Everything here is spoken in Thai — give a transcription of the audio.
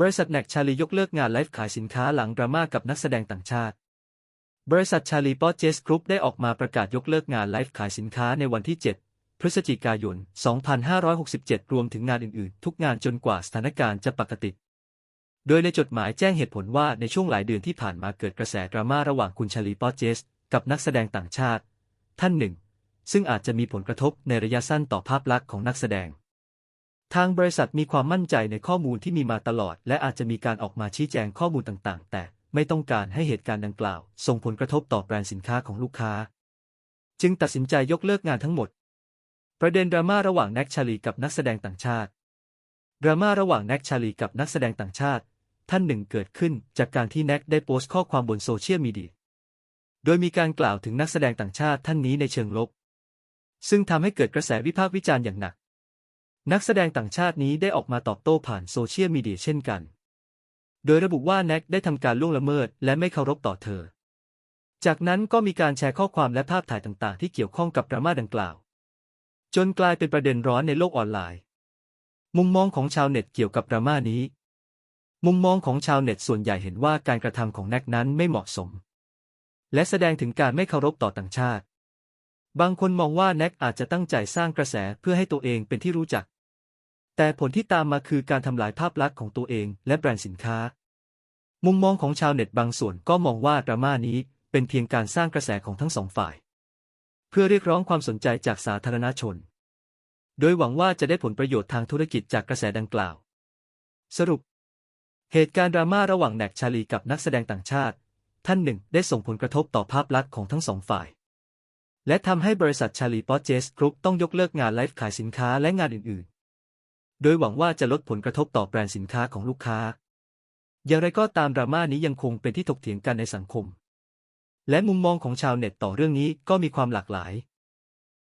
บริษัทแนกชาลียกเลิกงานไลฟ์ขายสินค้าหลังดราม่ากับนักแสดงต่างชาติ บริษัทชาลีปอเจสกรุ๊ปได้ออกมาประกาศยกเลิกงานไลฟ์ขายสินค้าในวันที่ 7 พฤศจิกายน 2567 รวมถึงงานอื่นๆ ทุกงานจนกว่าสถานการณ์จะปกติ โดยในจดหมายแจ้งเหตุผลว่าในช่วงหลายเดือนที่ผ่านมาเกิดกระแสดราม่าระหว่างคุณชาลีปอเจส กับนักแสดงต่างชาติ ท่านหนึ่ง ซึ่งอาจจะมีผลกระทบในระยะสั้นต่อภาพลักษณ์ของนักแสดง ทางบริษัทมีความมั่นใจในข้อมูลที่มีมาตลอด และอาจจะมีการออกมาชี้แจงข้อมูลต่างๆ แต่ไม่ต้องการให้เหตุการณ์ดังกล่าว ส่งผลกระทบต่อแบรนด์สินค้าของลูกค้า จึงตัดสินใจยกเลิกงานทั้งหมด ประเด็นดราม่าระหว่างแน็กชาลีกับนักแสดงต่างชาติดราม่าระหว่างแน็กชาลีกับนักแสดงต่างชาติ ท่านหนึ่งเกิดขึ้นจากการที่แน็กได้โพสต์ข้อความบนโซเชียลมีเดียโดยมีการกล่าวถึงนักแสดงต่างชาติท่านนี้ในเชิงลบ ซึ่งทำให้เกิดกระแสวิพากษ์วิจารณ์อย่างหนัก นักแสดงต่างชาตินี้ได้ออกมาตอบโต้ผ่านโซเชียลมีเดียเช่นกัน โดยระบุว่าแน็กได้ทำการล่วงละเมิดและไม่เคารพต่อเธอ จากนั้นก็มีการแชร์ข้อความและภาพถ่ายต่างๆ ที่เกี่ยวข้องกับดราม่าดังกล่าว จนกลายเป็นประเด็นร้อนในโลกออนไลน์ มุมมองของชาวเน็ตเกี่ยวกับดราม่านี้ มุมมองของชาวเน็ตส่วนใหญ่เห็นว่าการกระทำของแน็กนั้นไม่เหมาะสม และแสดงถึงการไม่เคารพต่อต่างชาติบางคนมองว่าแน็กอาจจะตั้งใจสร้างกระแสเพื่อให้ตัวเองเป็นที่รู้จัก แต่ผลที่ตามมาคือการทำลายภาพลักษณ์ของตัวเองและแบรนด์สินค้า มุมมองของชาวเน็ตบางส่วนก็มองว่าดราม่านี้เป็นเพียงการสร้างกระแสของทั้งสองฝ่าย เพื่อเรียกร้องความสนใจจากสาธารณชน โดยหวังว่าจะได้ผลประโยชน์ทางธุรกิจจากกระแสดังกล่าว สรุป เหตุการณ์ดราม่าระหว่างแนกชาลีกับนักแสดงต่างชาติ ท่านหนึ่งได้ส่งผลกระทบต่อภาพลักษณ์ของทั้งสองฝ่าย และทำให้บริษัทชาลีปอเจสกรุ๊ปต้องยกเลิกงานไลฟ์ขายสินค้าและงานอื่น โดยหวังว่าจะลดผลกระทบต่อแบรนด์สินค้าของลูกค้า อย่างไรก็ตามดราม่านี้ยังคงเป็นที่ถกเถียงกันในสังคม และมุมมองของชาวเน็ตต่อเรื่องนี้ก็มีความหลากหลาย